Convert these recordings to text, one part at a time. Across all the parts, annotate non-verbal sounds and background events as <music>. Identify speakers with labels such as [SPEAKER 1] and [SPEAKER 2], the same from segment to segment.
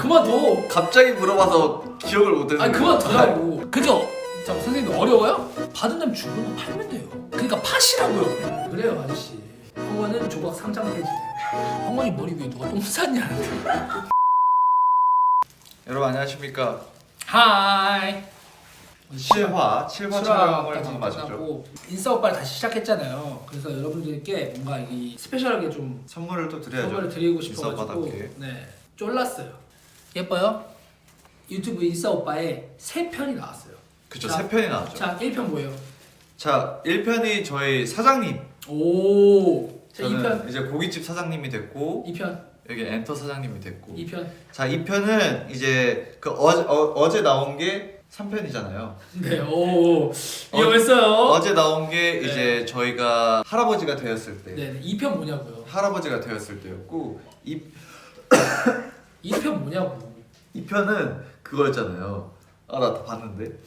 [SPEAKER 1] 그만둬.
[SPEAKER 2] 갑자기 물어봐서 기억을 못해서
[SPEAKER 1] 아니 그만두라고. 그죠? 자 선생님 어려워요? 받은 다음 주문은 팔면 돼요. 그러니까 파시라고요. 그래요 아저씨. 형원은 조각 상장 페이지. 형원이 머리 위에 누가 똥 쌌냐는데. <laughs>
[SPEAKER 2] 여러분 안녕하십니까
[SPEAKER 1] 하이.
[SPEAKER 2] 7화 7화 촬영을 한 맞았죠
[SPEAKER 1] 끝나고 인싸 오빠를 다시 시작했잖아요. 그래서 여러분들께 뭔가 이 스페셜하게 좀
[SPEAKER 2] 선물을 또 드려야죠
[SPEAKER 1] 선물을 드리고 싶어가지고
[SPEAKER 2] 오빠답게.
[SPEAKER 1] 네 쫄랐어요. 예뻐요? 유튜브 인싸 오빠의 세 편이 나왔어요.
[SPEAKER 2] 그쵸
[SPEAKER 1] 자,
[SPEAKER 2] 세 편이 나왔죠
[SPEAKER 1] 자 1편 뭐예요?
[SPEAKER 2] 자 1편이 저희 사장님
[SPEAKER 1] 오. 자
[SPEAKER 2] 저는
[SPEAKER 1] 2편
[SPEAKER 2] 이제 고깃집 사장님이 됐고
[SPEAKER 1] 2편
[SPEAKER 2] 여기 엔터 사장님이 됐고
[SPEAKER 1] 2편
[SPEAKER 2] 자 2편은 이제 그 어제, 어, 어제 나온 게 3편이잖아요
[SPEAKER 1] 네, 오, 이용했어요.
[SPEAKER 2] 어제 나온 게
[SPEAKER 1] 네.
[SPEAKER 2] 이제 저희가 할아버지가 되었을 때
[SPEAKER 1] 네, 네, 2편 뭐냐고요?
[SPEAKER 2] 할아버지가 되었을 때였고 이,
[SPEAKER 1] 2편 뭐냐고.
[SPEAKER 2] 2편은 그거였잖아요 아 나 다 봤는데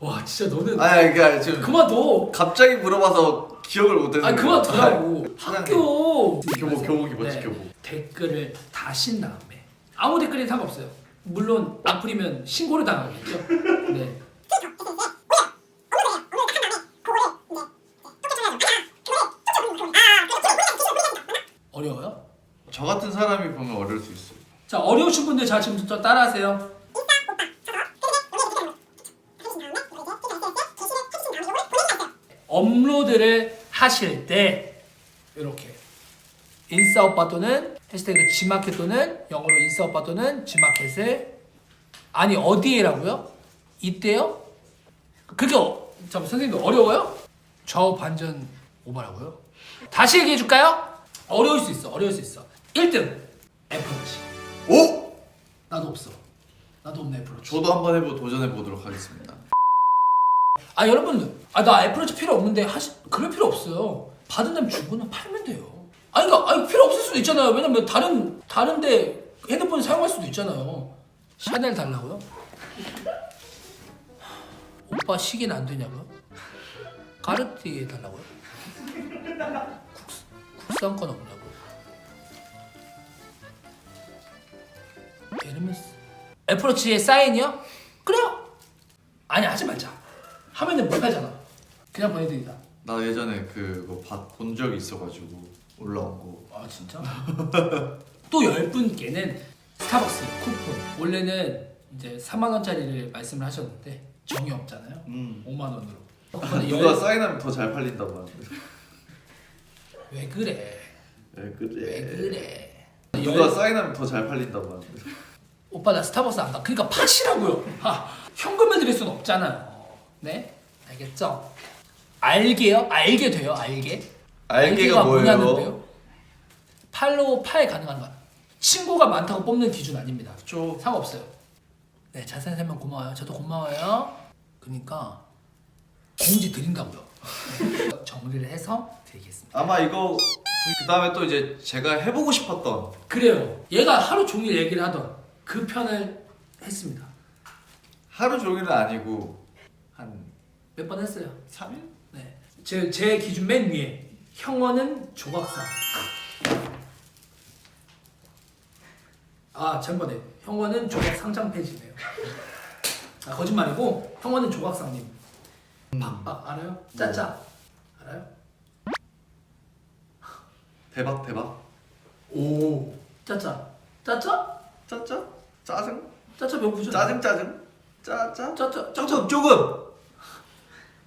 [SPEAKER 1] 와, 진짜 너는
[SPEAKER 2] 아니 그러니까 지금
[SPEAKER 1] 그만둬.
[SPEAKER 2] 갑자기 물어봐서 기억을 못해서
[SPEAKER 1] 아니 그만두라고. 학교
[SPEAKER 2] 교복 교복 입었지
[SPEAKER 1] 네,
[SPEAKER 2] 교복
[SPEAKER 1] 댓글을 다신 다음에 아무 댓글이 상관없어요. 물론 악플이면 신고를 당하겠죠. 네. 어려워요?
[SPEAKER 2] 저 같은 사람이 보면 어려울 수 있어요
[SPEAKER 1] 자 어려우신 분들 자 지금부터 따라하세요. 업로드를 하실 때 이렇게 인싸 오빠 또는 해시태그 지마켓 또는 영어로 인싸 오빠 또는 지마켓을 아니 어디에라고요? 이때요? 그게 어, 잠깐 선생님 어려워요? 좌우 반전 오버라고요? 다시 얘기해 줄까요? 어려울 수 있어 어려울 수 있어 1등 애플워치
[SPEAKER 2] 오!
[SPEAKER 1] 나도 없어 나도 없네 애플워치
[SPEAKER 2] 저도 한번 해보 도전해 보도록 하겠습니다
[SPEAKER 1] 아 여러분 아나 애플워치 필요 없는데 하시 그럴 필요 없어요 받은 다음 주문은 팔면 돼요 아니 그러니까 아니 필요 없을 수도 있잖아요 왜냐면 다른 다른데 핸드폰 사용할 수도 있잖아요 샤넬 달라고요? 오빠 시계는 안 되냐고요? 까르띠에 달라고요? 국, 국산권 없냐고 요? 에르메스. 애플워치에 사인이요? 그래요. 아니 하지 말자. 하면은 못 팔잖아. 그냥 보내드리자.
[SPEAKER 2] 나 예전에 그거 본 적이 있어가지고 올라온 거.
[SPEAKER 1] 아 진짜? <laughs> 또 10분께는 스타벅스 쿠폰. 원래는 이제 4만 원짜리를 말씀을 하셨는데 정이 없잖아요.
[SPEAKER 2] 음.
[SPEAKER 1] 5만 원으로. <laughs>
[SPEAKER 2] 누가
[SPEAKER 1] 열-
[SPEAKER 2] 사인하면 더 잘 팔린다고 하는데. <laughs>
[SPEAKER 1] 왜 그래? 왜왜
[SPEAKER 2] 그래?
[SPEAKER 1] 그래?
[SPEAKER 2] 누가
[SPEAKER 1] 열-
[SPEAKER 2] 사인하면 더 잘 팔린다고 하는데
[SPEAKER 1] 오빠 나 스타벅스 안 가. 그러니까 파시라고요. 아, 현금을 드릴 수는 없잖아요. 네? 알겠죠? 알게요? 알게 돼요? 알게?
[SPEAKER 2] 알게가 뭐예요?
[SPEAKER 1] 뭐냐는데요? 팔로우 팔 가능한 거. 친구가 많다고 뽑는 기준 아닙니다.
[SPEAKER 2] 저
[SPEAKER 1] 상관없어요. 네, 자세한 설명 고마워요. 저도 고마워요. 그러니까 공지 드린다고요. <laughs> 정리를 해서 드리겠습니다.
[SPEAKER 2] 아마 이거 그 다음에 또 이제 제가 해보고 싶었던
[SPEAKER 1] 그래요. 얘가 하루 종일 얘기를 하던 그 편을 했습니다.
[SPEAKER 2] 하루 종일은 아니고 한
[SPEAKER 1] 몇 번 했어요.
[SPEAKER 2] 3일?
[SPEAKER 1] 네. 제, 제 기준 맨 위에 형원은 조각상. 아, 전번에 형원은 조각 상장 페이지네요. 아, 거짓말이고 형원은 조각상님. 박박 알아요? 짜짜 알아요?
[SPEAKER 2] 대박 대박
[SPEAKER 1] 오. 짜짜. 짜짜?
[SPEAKER 2] 짜짜? 짜증?
[SPEAKER 1] 짜짜 배고프죠?
[SPEAKER 2] 짜증 짜증? 짜짜?
[SPEAKER 1] 짜짜.
[SPEAKER 2] 조금 조금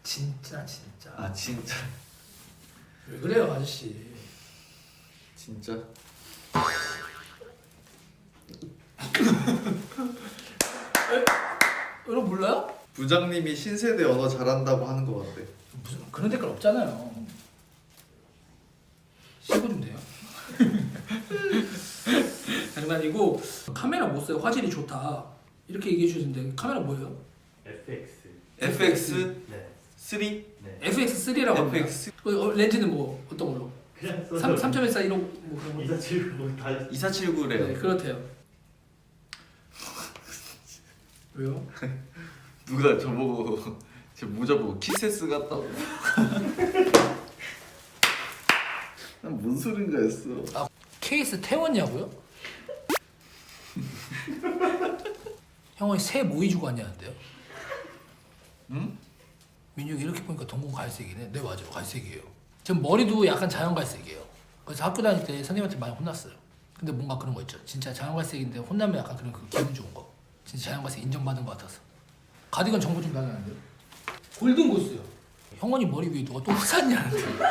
[SPEAKER 1] 진짜 진짜.
[SPEAKER 2] 아 진짜
[SPEAKER 1] 왜 그래요, 아저씨?
[SPEAKER 2] 진짜
[SPEAKER 1] 여러분 몰라요?
[SPEAKER 2] 부장님이 신세대 언어 잘한다고 하는 것 같아
[SPEAKER 1] 무슨 그런 댓글 없잖아요. 신고 좀 돼요. 장난이고 카메라 못 써요. 화질이 좋다. 이렇게 얘기해 주시는데 카메라 뭐예요?
[SPEAKER 3] FX.
[SPEAKER 2] FX
[SPEAKER 3] 네.
[SPEAKER 2] 3?
[SPEAKER 3] 네.
[SPEAKER 1] FX3라고 합니다.
[SPEAKER 2] FX
[SPEAKER 1] 어, 어, 렌즈는 뭐 어떤 걸로?
[SPEAKER 3] 그냥
[SPEAKER 1] 3 3.14 이런 뭐 그런 거.
[SPEAKER 3] 이사 치고 뭐다
[SPEAKER 2] 2479래요
[SPEAKER 1] 네, 그렇대요. <laughs> 왜요?
[SPEAKER 2] 누가 저보고 <laughs> 제 모자 보고 키세스 같다고 <laughs> 난 뭔 소린가 했어
[SPEAKER 1] 케이스 태웠냐고요? <laughs> 형은 새 모이 주고 왔냐는데요?
[SPEAKER 2] 응?
[SPEAKER 1] 민혁이 이렇게 보니까 동공 갈색이네. 네 맞아요, 갈색이에요. 지금 머리도 약간 자연 갈색이에요. 그래서 학교 다닐 때 선생님한테 많이 혼났어요. 근데 뭔가 그런 거 있죠. 진짜 자연 갈색인데 혼나면 약간 그런 그 기분 좋은 거. 진짜 자연 갈색 인정받은 것 같아서. 가디건 정보 좀 달라는데요? 골든 고스요. 형원이 머리 위에 누가 똥 쌌냐는데. <laughs>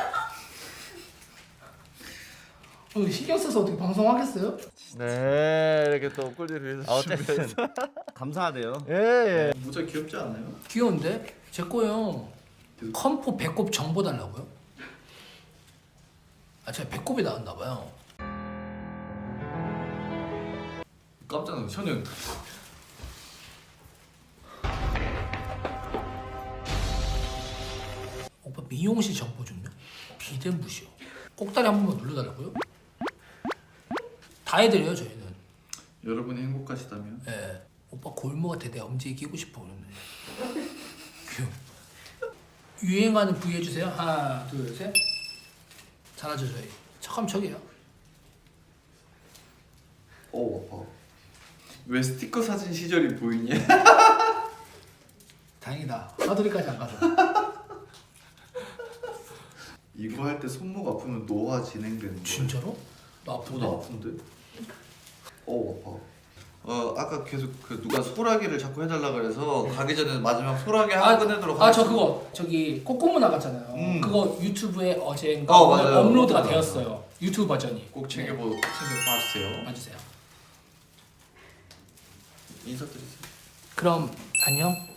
[SPEAKER 1] 어, 신경 써서 어떻게 방송하겠어요?
[SPEAKER 4] 네 이렇게 또 꿀들을 위해서
[SPEAKER 5] 어쨌든 <laughs> 감사하대요.
[SPEAKER 4] 예, 예.
[SPEAKER 2] 모자 귀엽지 않아요?
[SPEAKER 1] 귀여운데? 제 거요. 컴포 배꼽 정보 달라고요? 아 제가 배꼽이 나왔나 봐요.
[SPEAKER 2] 깜짝 놀랐어. 현우
[SPEAKER 1] 오빠 미용실 정보 좀요. 비덴 부시요. 꼭다리 한 번만 눌러달라고요? 다 해드려요 저희는.
[SPEAKER 2] 여러분이 행복하시다면
[SPEAKER 1] 예. 오빠 골무 같아 내 엄지에 끼고 싶어. 귀여워. 유행하는 부위 해주세요. 하나 둘 셋. 잘하죠 저희. 척하면 척이에요.
[SPEAKER 2] 어 아파. 왜 스티커 사진 시절이 보이냐? <laughs>
[SPEAKER 1] 다행이다. 하드리까지 안 가서.
[SPEAKER 2] 이거 할 때 손목 아프면 노화 진행되는 거야.
[SPEAKER 1] 진짜로? 나
[SPEAKER 2] 어,
[SPEAKER 1] 아픈데?
[SPEAKER 2] 나 아픈데? 어 아파. 어 아까 계속 그 누가 소라기를 자꾸 해달라 그래서 가기 전에 마지막 소라기 하고 끝내도록
[SPEAKER 1] 아 저
[SPEAKER 2] 하겠습니다.
[SPEAKER 1] 그거 저기 꼬꼬무 나갔잖아요.
[SPEAKER 2] 음.
[SPEAKER 1] 그거 유튜브에 어제인가
[SPEAKER 2] 어,
[SPEAKER 1] 오늘
[SPEAKER 2] 맞아요.
[SPEAKER 1] 업로드가
[SPEAKER 2] 맞아요.
[SPEAKER 1] 되었어요. 유튜브 버전이.
[SPEAKER 2] 꼭 챙겨보 챙겨 봐주세요.
[SPEAKER 1] 봐주세요.
[SPEAKER 2] 인사드리세요.
[SPEAKER 1] 그럼 안녕.